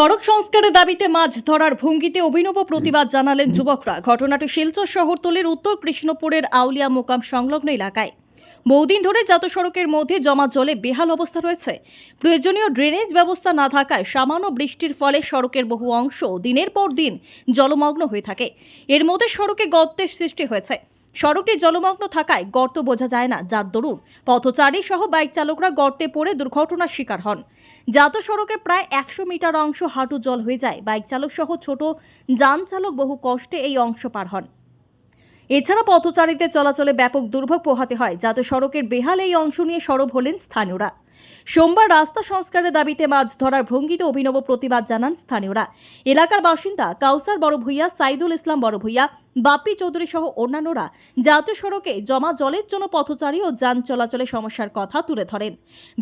সড়ক সংস্কারের দাবিতে মাছ ধরার ভঙ্গিতে অভিনব প্রতিবাদ জানালেন যুবকরা। ঘটনাটি শিলচর শহরতলির উত্তর কৃষ্ণপুরের আউলিয়া মোকাম সংলগ্ন এলাকায়। বহুদিন ধরে জাত সড়কের মধ্যে জমা জলে বেহাল অবস্থা রয়েছে। প্রয়োজনীয় ড্রেনেজ ব্যবস্থা না থাকায় সামান্য বৃষ্টির ফলে সড়কের বহু অংশ দিনের পর দিন জলমগ্ন হয়ে থাকে। এর মধ্যে সড়কে গর্তের সৃষ্টি হয়েছে। সড়কটি জলমগ্ন থাকায় গর্ত বোঝা যায় না, যার দরুন পথচারী সহ বাইক চালকরা গর্তে পড়ে দুর্ঘটনার শিকার হন। জাত সড়কে প্রায় একশো মিটার অংশ হাঁটু জল হয়ে যায়, বাইক চালক সহ ছোট যান চালক বহু কষ্টে এই অংশ পার হন। এছাড়া পথচারীদের চলাচলে ব্যাপক দুর্ভোগ পোহাতে হয় জাতীয় সড়কের বেহাল এই অংশ নিয়ে সরব হলেন স্থানীয়রা। সোমবার রাস্তা সংস্কারের দাবিতে মাছ ধরার ভঙ্গিতে অভিনব প্রতিবাদ জানান স্থানীয়রা। এলাকার বাসিন্দা কাউসার বড় ভূঁইয়া সাইদুল ইসলাম বড় ভূঁইয়া বাপ্পি চৌধুরী সহ অন্যান্যরা জাতীয় সড়কে জমা জলের জন্য পথচারী ও যান চলাচলে সমস্যার কথা তুলে ধরেন।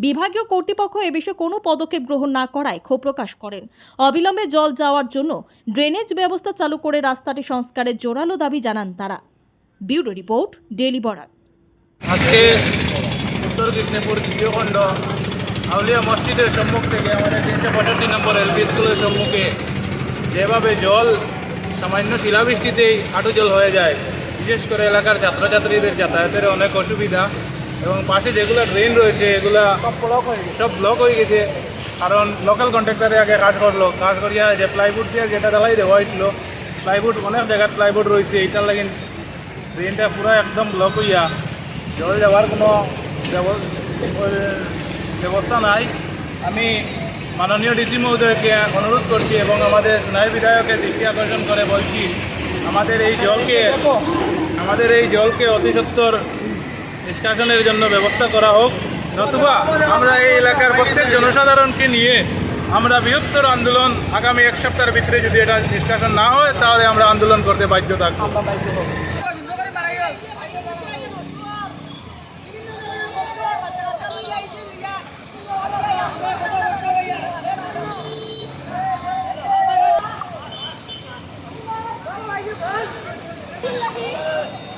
বিভাগীয় কর্তৃপক্ষ এ বিষয়ে কোনো পদক্ষেপ গ্রহণ না করায় ক্ষোভ প্রকাশ করেন। অবিলম্বে জল যাওয়ার জন্য ড্রেনেজ ব্যবস্থা চালু করে রাস্তাটি সংস্কারের জোরালো দাবি জানান তারা। Bureau report daily Barak. আজকে কৃষ্ণপুর দ্বিতীয় খণ্ড। আউলিয়া মসজিদের সম্মুখ থেকে আমাদের তিনশো পঁয়ষট্টি নম্বর এলপি স্কুলের সম্মুখে যেভাবে জল সামান্য শিলাবৃষ্টিতেই হাঁটু জল হয়ে যায় বিশেষ করে এলাকার ছাত্রছাত্রীদের যাতায়াতের অনেক অসুবিধা এবং পাশে যেগুলো ড্রেন রয়েছে এগুলা সব ব্লক হয়ে গেছে। কারণ লোকাল কন্ট্রাক্টারে আগে কাজ করল কাজ করিয়া যে প্লাইউড দিয়ে যেটা ঢালাই দেওয়া হয়েছিল প্লাইউড অনেক জায়গায় প্লাইউড রয়েছে এইটার লাগে ড্রেনটা পুরো একদম ব্লক হইয়া জল যাওয়ার কোনো ব্যবস্থা নাই। আমি মাননীয় ডিসি মহোদয়কে অনুরোধ করছি এবং আমাদের স্নায়ু বিধায়কের দৃষ্টি আকর্ষণ করে বলছি, আমাদের এই জলকে, আমাদের এই জলকে অতি সত্বর নিষ্কাশনের জন্য ব্যবস্থা করা হোক। নতুবা আমরা এই এলাকার প্রত্যেক জনসাধারণকে নিয়ে আমরা বৃহত্তর আন্দোলন আগামী এক সপ্তাহের ভিতরে যদি এটা নিষ্কাশন না হয়, তাহলে আমরা আন্দোলন করতে বাধ্য থাকব। Oh, my God.